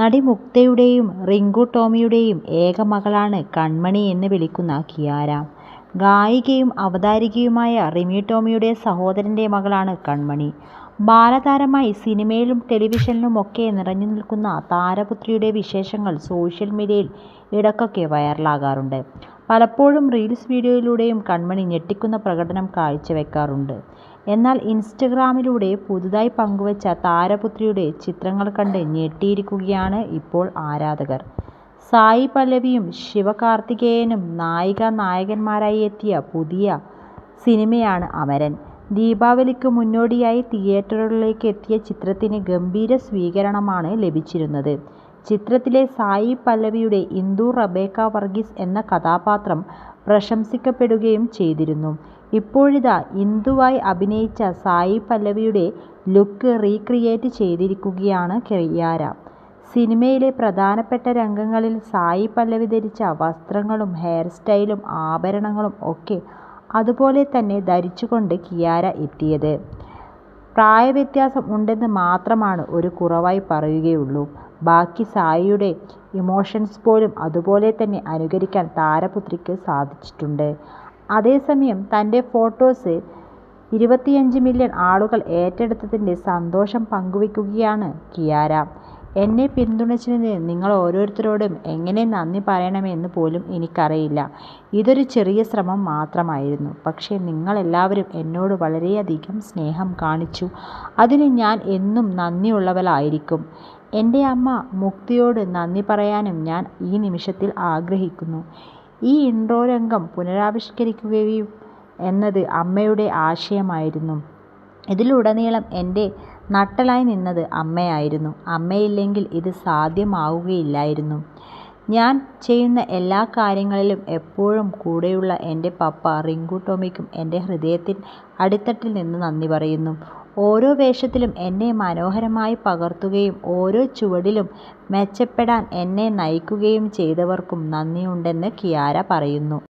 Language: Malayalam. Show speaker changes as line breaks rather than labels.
നടി മുക്തയുടെയും റിങ്കു ടോമിയുടെയും ഏക മകളാണ് കൺമണി എന്ന് വിളിക്കുന്ന കിയാര. ഗായികയും അവതാരകയുമായ റിമി ടോമിയുടെ സഹോദരന്റെ മകളാണ് കൺമണി. ബാലതാരമായി സിനിമയിലും ടെലിവിഷനിലുമൊക്കെ നിറഞ്ഞുനിൽക്കുന്ന താരപുത്രിയുടെ വിശേഷങ്ങൾ സോഷ്യൽ മീഡിയയിൽ ഇടക്കൊക്കെ വൈറലാകാറുണ്ട്. പലപ്പോഴും റീൽസ് വീഡിയോയിലൂടെയും കൺമണി ഞെട്ടിക്കുന്ന പ്രകടനം കാഴ്ചവെക്കാറുണ്ട്. എന്നാൽ ഇൻസ്റ്റഗ്രാമിലൂടെ പുതുതായി പങ്കുവെച്ച താരപുത്രിയുടെ ചിത്രങ്ങൾ കണ്ട് ഞെട്ടിയിരിക്കുകയാണ് ഇപ്പോൾ ആരാധകർ. സായി പല്ലവിയും ശിവകാർത്തികേയനും നായിക നായകന്മാരായി എത്തിയ പുതിയ സിനിമയാണ് അമരൻ. ദീപാവലിക്ക് മുന്നോടിയായി തിയേറ്ററുകളിലേക്ക് എത്തിയ ചിത്രത്തിന് ഗംഭീര സ്വീകരണമാണ് ലഭിച്ചിരുന്നത്. ചിത്രത്തിലെ സായി പല്ലവിയുടെ ഇന്ദു റബേക്ക വർഗീസ് എന്ന കഥാപാത്രം പ്രശംസിക്കപ്പെടുകയും ചെയ്തിരുന്നു. ഇപ്പോഴിതാ ഇന്ദുവായി അഭിനയിച്ച സായി പല്ലവിയുടെ ലുക്ക് റീക്രിയേറ്റ് ചെയ്തിരിക്കുകയാണ് കിയാര. സിനിമയിലെ പ്രധാനപ്പെട്ട രംഗങ്ങളിൽ സായി പല്ലവി ധരിച്ച വസ്ത്രങ്ങളും ഹെയർ സ്റ്റൈലും ആഭരണങ്ങളും ഒക്കെ അതുപോലെ തന്നെ ധരിച്ചുകൊണ്ട് കിയാര എത്തിയത്. പ്രായവ്യത്യാസം ഉണ്ടെന്ന് മാത്രമാണ് ഒരു കുറവായി പറയുകയുള്ളൂ. ബാക്കി സായിയുടെ ഇമോഷൻസ് പോലും അതുപോലെ തന്നെ അനുകരിക്കാൻ താരപുത്രിക്ക് സാധിച്ചിട്ടുണ്ട്. അതേസമയം തന്റെ ഫോട്ടോസ് ഇരുപത്തിയഞ്ച് മില്യൺ ആളുകൾ ഏറ്റെടുത്തതിന്റെ സന്തോഷം പങ്കുവയ്ക്കുകയാണ് കിയാര. "എന്നെ പിന്തുണച്ചതിന് നിങ്ങൾ ഓരോരുത്തരോടും എങ്ങനെ നന്ദി പറയണമെന്ന് പോലും എനിക്കറിയില്ല. ഇതൊരു ചെറിയ ശ്രമം മാത്രമായിരുന്നു. പക്ഷേ നിങ്ങളെല്ലാവരും എന്നോട് വളരെയധികം സ്നേഹം കാണിച്ചു. അതിന് ഞാൻ എന്നും നന്ദിയുള്ളവളായിരിക്കും. എന്റെ അമ്മ മുക്തിയോട് നന്ദി പറയാനും ഞാൻ ഈ നിമിഷത്തിൽ ആഗ്രഹിക്കുന്നു. ഈ ഇൻട്രോ രംഗം പുനരാവിഷ്കരിക്കുകയും എന്നത് അമ്മയുടെ ആശയമായിരുന്നു. ഇതിലുടനീളം എന്റെ നട്ടെല്ലായി നിന്നത് അമ്മയായിരുന്നു. അമ്മയില്ലെങ്കിൽ ഇത് സാധ്യമാവുകയില്ലായിരുന്നു. ഞാൻ ചെയ്യുന്ന എല്ലാ കാര്യങ്ങളിലും എപ്പോഴും കൂടെയുള്ള എന്റെ പപ്പ റിങ്കു ടോമിക്കും എന്റെ ഹൃദയത്തിൻ അടിത്തട്ടിൽ നിന്ന് നന്ദി പറയുന്നു. ഓരോ വേഷത്തിലും എന്നെ മനോഹരമായി പകർത്തുകയും ഓരോ ചുവടിലും മെച്ചപ്പെടാൻ എന്നെ നയിക്കുകയും ചെയ്തവർക്കും നന്ദിയുണ്ടെന്ന് കിയാര പറയുന്നു.